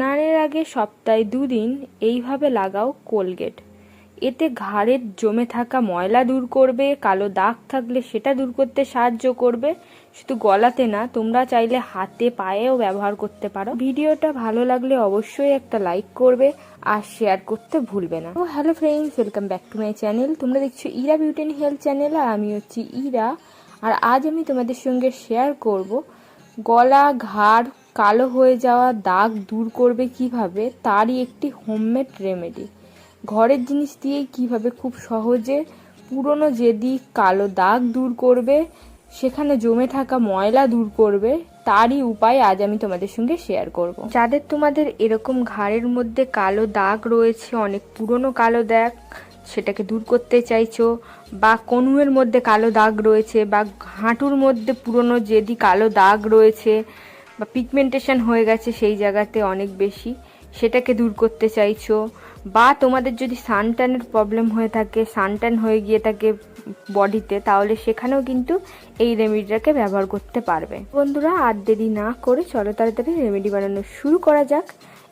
স্নানের আগে সপ্তাহে দুদিন এইভাবে লাগাও কোলগেট। এতে ঘাড়ের জমে থাকা ময়লা দূর করবে, কালো দাগ থাকলে সেটা দূর করতে সাহায্য করবে। শুধু গলাতে না, তোমরা চাইলে হাতে, পায়েও ব্যবহার করতে পারো। ভিডিওটা ভালো লাগলে অবশ্যই একটা লাইক করবে আর শেয়ার করতে ভুলবে না। ও hello friends, welcome back to my channel. তোমরা দেখছ Ira beauty and health channel, আর আমি হচ্ছি ইরা। আর আজ আমি তোমাদের সঙ্গে শেয়ার করব গলা, ঘাড় কালো হয়ে যাওয়া দাগ দূর করবে কীভাবে, তারই একটি হোমমেড রেমেডি ঘরের জিনিস দিয়েই কীভাবে খুব সহজে পুরনো যেদি কালো দাগ দূর করবে, সেখানে জমে থাকা ময়লা দূর করবে, তারই উপায় আজ আমি তোমাদের সঙ্গে শেয়ার করব। যাদের তোমাদের এরকম ঘাড়ের মধ্যে কালো দাগ রয়েছে, অনেক পুরনো কালো দাগ, সেটাকে দূর করতে চাইছো, বা কনুয়ের মধ্যে কালো দাগ রয়েছে, বা হাঁটুর মধ্যে পুরনো যেদি কালো দাগ রয়েছে বা পিগমেন্টেশন হয়ে গেছে সেই জায়গাতে অনেক বেশি। সেটাকে দূর করতে চাইছো। বা তোমাদের যদি সানট্যানের প্রবলেম হয়ে থাকে সানট্যান হয়ে গিয়ে থাকে বডিতে তাহলে সেখানেও কিন্তু এই রেমেডিটাকে ব্যবহার করতে পারবে। বন্ধুরা, আর দেরি না করে চলো তাড়াতাড়ি রেমেডি বানানো শুরু করা যাক।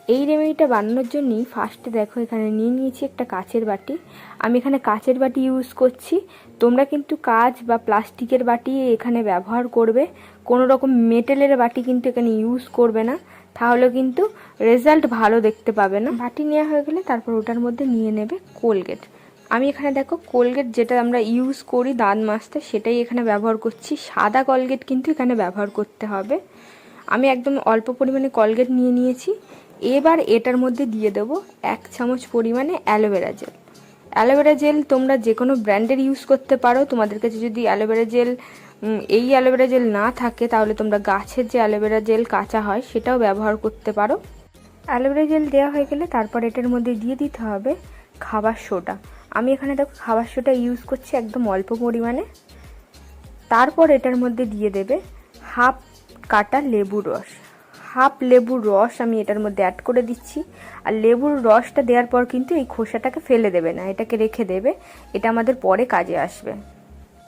এই রেমেডিটা বানানোর জন্যই ফার্স্টে দেখো এখানে নিয়ে নিয়েছি একটা কাচের বাটি। আমি এখানে কাচের বাটি ইউজ করছি। তোমরা কিন্তু কাচ বা প্লাস্টিকের বাটি এখানে ব্যবহার করবে। কোনো রকম মেটেলের বাটি কিন্তু এখানে ইউজ করবে না। তাহলে কিন্তু রেজাল্ট ভালো দেখতে পাবে না। বাটি নেওয়া হয়ে গেলে তারপর ওটার মধ্যে নিয়ে নেবে কোলগেট আমি এখানে দেখো কোলগেট যেটা আমরা ইউজ করি দাঁত মাজতে সেটাই এখানে ব্যবহার করছি। সাদা কলগেট কিন্তু এখানে ব্যবহার করতে হবে। আমি একদম অল্প পরিমাণে কলগেট নিয়ে নিয়েছি। এবার এটার মধ্যে দিয়ে দেবো এক চামচ পরিমাণে অ্যালোভেরা জেল। অ্যালোভেরা জেল তোমরা যে কোনো ব্র্যান্ডের ইউজ করতে পারো। তোমাদের কাছে যদি অ্যালোভেরা জেল এই অ্যালোভেরা জেল না থাকে, তাহলে তোমরা গাছের যে অ্যালোভেরা জেল কাঁচা হয়, সেটাও ব্যবহার করতে পারো। অ্যালোভেরা জেল দেওয়া হয়ে গেলে তারপর এটার মধ্যে দিয়ে দিতে হবে খাবার সোডা। আমি এখানে দেখো খাবার সোডা ইউজ করছি একদম অল্প পরিমাণে। তারপর এটার মধ্যে দিয়ে দেবে হাফ কাটা লেবুর রস। হাফ লেবুর রস আমি এটার মধ্যে অ্যাড করে দিচ্ছি। আর লেবুর রসটা দেওয়ার পর কিন্তু এই খোসাটাকে ফেলে দেবে না, এটাকে রেখে দেবে। এটা আমাদের পরে কাজে আসবে।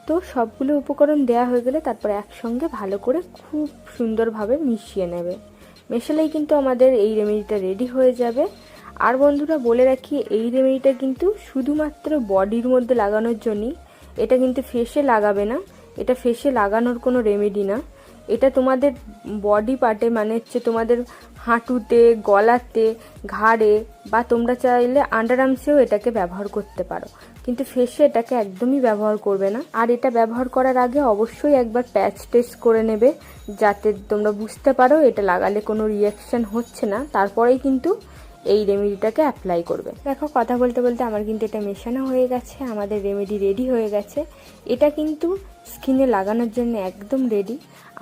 তো সবগুলো উপকরণ দেওয়া হয়ে গেলে তারপর একসঙ্গে ভালো করে খুব সুন্দরভাবে মিশিয়ে নেবে। মেশালেই কিন্তু আমাদের এই রেমেডিটা রেডি হয়ে যাবে। আর বন্ধুরা, বলে রাখি, এই রেমেডিটা কিন্তু শুধুমাত্র বডির মধ্যে লাগানোর জন্যই, এটা কিন্তু ফেসে লাগাবে না। এটা ফেসে লাগানোর কোনো রেমেডি না। এটা তোমাদের বডি পার্টে মানে হচ্ছে তোমাদের হাঁটুতে, গলাতে, ঘাড়ে, বা তোমরা চাইলে আন্ডার আর্মসেও এটাকে ব্যবহার করতে পারো। কিন্তু ফেসে এটাকে একদমই ব্যবহার করবে না। আর এটা ব্যবহার করার আগে অবশ্যই একবার প্যাচ টেস্ট করে নেবে, যাতে তোমরা বুঝতে পারো এটা লাগালে কোনো রিয়াকশান হচ্ছে না। তারপরেই কিন্তু এই রেমেডিটাকে অ্যাপ্লাই করবে দেখো, কথা বলতে বলতে আমার কিন্তু এটা মেশানো হয়ে গেছে, আমাদের রেমেডি রেডি হয়ে গেছে। এটা কিন্তু স্কিনে লাগানোর জন্য একদম রেডি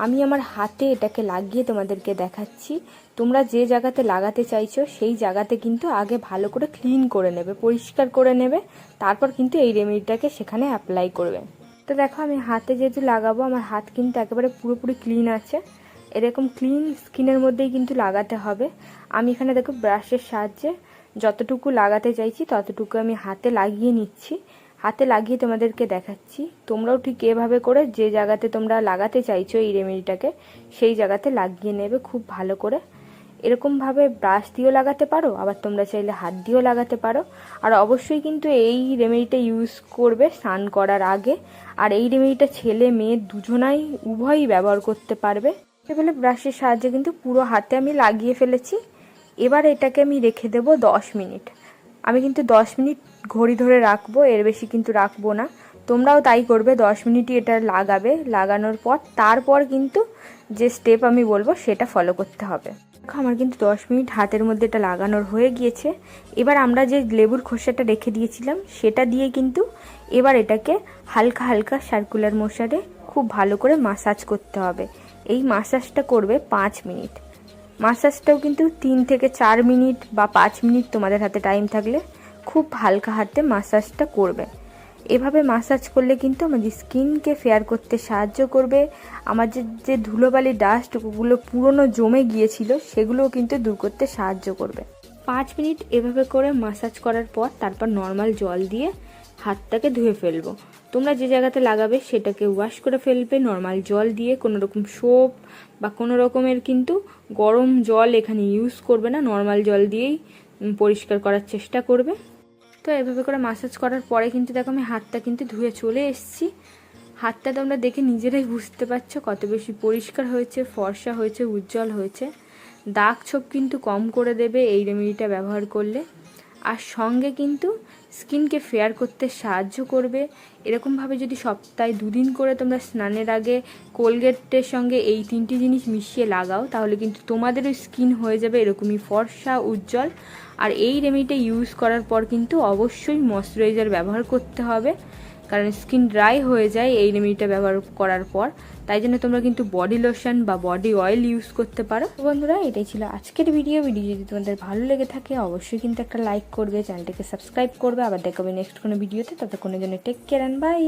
আমি আমার হাতে এটাকে লাগিয়ে তোমাদেরকে দেখাচ্ছি। তোমরা যে জায়গাতে লাগাতে চাইছো, সেই জায়গাতে কিন্তু আগে ভালো করে ক্লিন করে নেবে, পরিষ্কার করে নেবে। তারপর কিন্তু এই রেমেডিটাকে সেখানে অ্যাপ্লাই করবে। তো দেখো, আমি হাতে যেহেতু লাগাবো, আমার হাত কিন্তু একেবারে পুরোপুরি ক্লিন আছে। এরকম ক্লিন স্কিনের মধ্যেই কিন্তু লাগাতে হবে। আমি এখানে দেখো ব্রাশের সাহায্যে যতটুকু লাগাতে চাইছি ততটুকু আমি হাতে লাগিয়ে নিচ্ছি। হাতে লাগিয়ে তোমাদেরকে দেখাচ্ছি। তোমরাও ঠিক এভাবে করে যে জায়গাতে তোমরা লাগাতে চাইছো এই রেমেডিটাকে সেই জায়গাতে লাগিয়ে নেবে খুব ভালো করে। এরকমভাবে ব্রাশ দিয়েও লাগাতে পারো, আবার তোমরা চাইলে হাত দিয়েও লাগাতে পারো। আর অবশ্যই কিন্তু এই রেমেডিটা ইউজ করবে স্নান করার আগে। আর এই রেমেডিটা ছেলে মেয়ে দুজনাই উভয়ই ব্যবহার করতে পারবে। এবারে ব্রাশের সাহায্যে কিন্তু পুরো হাতে আমি লাগিয়ে ফেলেছি। এবার এটাকে আমি রেখে দেবো দশ মিনিট। আমি কিন্তু দশ মিনিট ঘড়ি ধরে রাখব, এর বেশি কিন্তু রাখব না। তোমরাও তাই করবে, দশ মিনিটই এটা লাগাবে। লাগানোর পর, তারপর কিন্তু যে স্টেপ আমি বলব, সেটা ফলো করতে হবে। আমার কিন্তু দশ মিনিট হাতের মধ্যে এটা লাগানোর হয়ে গিয়েছে। এবার আমরা যে লেবুর খোসাটা রেখে দিয়েছিলাম, সেটা দিয়ে কিন্তু এবার এটাকে হালকা হালকা সার্কুলার মশারে খুব ভালো করে মাসাজ করতে হবে। এই মাসাজটা করবে পাঁচ মিনিট। মাসাজটাও কিন্তু তিন থেকে চার মিনিট বা পাঁচ মিনিট তোমাদের হাতে টাইম থাকলে খুব হালকা হাতে মাসাজটা করবে। এভাবে মাসাজ করলে কিন্তু আমাদের স্কিনকে ফেয়ার করতে সাহায্য করবে। আমাদের যে ধুলোবালি ডাস্ট ওগুলো পুরনো জমে গিয়েছিল, সেগুলোও কিন্তু দূর করতে সাহায্য করবে। পাঁচ মিনিট এভাবে করে মাসাজ করার পর তারপর নর্মাল জল দিয়ে হাতটাকে ধুয়ে ফেলব। তোমরা যে জায়গাতে লাগাবে সেটাকে ওয়াশ করে ফেলবে। নর্মাল জল দিয়ে কোনো রকম সোপ বা কোনো রকমের কিন্তু গরম জল এখানে ইউজ করবে না। নর্মাল জল দিয়েই পরিষ্কার করার চেষ্টা করবে। তো এভাবে করে মাসাজ করার পরে কিন্তু দেখো আমি হাতটা কিন্তু ধুয়ে চলে এসেছি। হাতটা তোমরা দেখে নিজেরাই বুঝতে পারছ কত বেশি পরিষ্কার হয়েছে, ফর্সা হয়েছে, উজ্জ্বল হয়েছে। দাগ ছোপ কিন্তু কম করে দেবে এই রেমেডিটা ব্যবহার করলে। আর সঙ্গে কিন্তু স্কিনকে ফেয়ার করতে সাহায্য করবে। এরকমভাবে যদি সপ্তাহে দুদিন করে তোমরা স্নানের আগে কোলগেটের সঙ্গে এই তিনটি জিনিস মিশিয়ে লাগাও, তাহলে কিন্তু তোমাদেরও স্কিন হয়ে যাবে এরকমই ফর্সা, উজ্জ্বল। আর এই রেমেডিটা ইউজ করার পর কিন্তু অবশ্যই ময়শ্চারাইজার ব্যবহার করতে হবে। কারণ স্কিন ড্রাই হয়ে যায় এই রেমেডিটা ব্যবহার করার পর। তাই জন্য তোমরা কিন্তু বডি লোশন বা বডি অয়েল ইউজ করতে পারো। বন্ধুরা, এটাই ছিল আজকের ভিডিও ভিডিও যদি তোমাদের ভালো লেগে থাকে, অবশ্যই কিন্তু একটা লাইক করবে চ্যানেলটাকে সাবস্ক্রাইব করবে। আবার দেখাবে নেক্সট কোনো ভিডিওতে ততক্ষণের জন্য টেক কেয়ার অ্যান্ড বাই